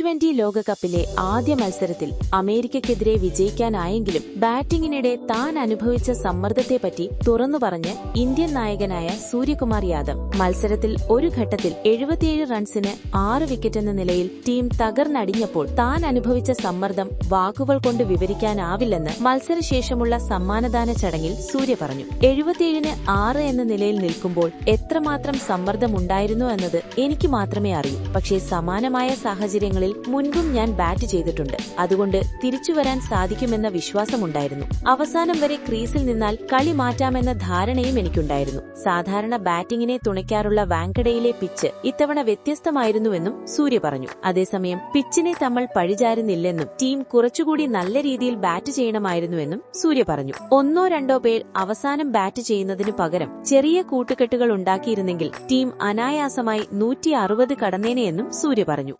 Twenty ലോകകപ്പിലെ ആദ്യ മത്സരത്തിൽ അമേരിക്കക്കെതിരെ വിജയിക്കാനായെങ്കിലും ബാറ്റിംഗിനിടെ താൻ അനുഭവിച്ച സമ്മർദ്ദത്തെപ്പറ്റി തുറന്നു പറഞ്ഞ് ഇന്ത്യൻ നായകനായ സൂര്യകുമാർ യാദവ് മത്സരത്തിൽ ഒരു ഘട്ടത്തിൽ എഴുപത്തിയേഴ് റൺസിന് ആറ് വിക്കറ്റെന്ന നിലയിൽ ടീം തകർന്നടിഞ്ഞപ്പോൾ താൻ അനുഭവിച്ച സമ്മർദ്ദം വാക്കുകൾ കൊണ്ട് വിവരിക്കാനാവില്ലെന്ന് മത്സരശേഷമുള്ള സമ്മാനദാന ചടങ്ങിൽ സൂര്യ പറഞ്ഞു. എഴുപത്തിയേഴിന് ആറ് എന്ന നിലയിൽ നിൽക്കുമ്പോൾ എത്രമാത്രം സമ്മർദ്ദമുണ്ടായിരുന്നു എന്നത് എനിക്ക് മാത്രമേ അറിയൂ. പക്ഷേ സമാനമായ സാഹചര്യങ്ങളിൽ മുൻപും ഞാൻ ബാറ്റ് ചെയ്തിട്ടുണ്ട്. അതുകൊണ്ട് തിരിച്ചു വരാൻ സാധിക്കുമെന്ന വിശ്വാസമുണ്ടായിരുന്നു. അവസാനം വരെ ക്രീസിൽ നിന്നാൽ കളി മാറ്റാമെന്ന ധാരണയും എനിക്കുണ്ടായിരുന്നു. സാധാരണ ബാറ്റിംഗിനെ തുണയ്ക്കാറുള്ള വാങ്കഡയിലെ പിച്ച് ഇത്തവണ വ്യത്യസ്തമായിരുന്നുവെന്നും സൂര്യ പറഞ്ഞു. അതേസമയം പിച്ചിനെ തമ്മൾ പഴിചാരുന്നില്ലെന്നും ടീം കുറച്ചുകൂടി നല്ല രീതിയിൽ ബാറ്റ് ചെയ്യണമായിരുന്നുവെന്നും സൂര്യ പറഞ്ഞു. ഒന്നോ രണ്ടോ പേർ അവസാനം ബാറ്റ് ചെയ്യുന്നതിനു പകരം ചെറിയ കൂട്ടുകെട്ടുകൾ ഉണ്ടാക്കിയിരുന്നെങ്കിൽ ടീം അനായാസമായി നൂറ്റി അറുപത് കടന്നേനെയെന്നും സൂര്യ പറഞ്ഞു.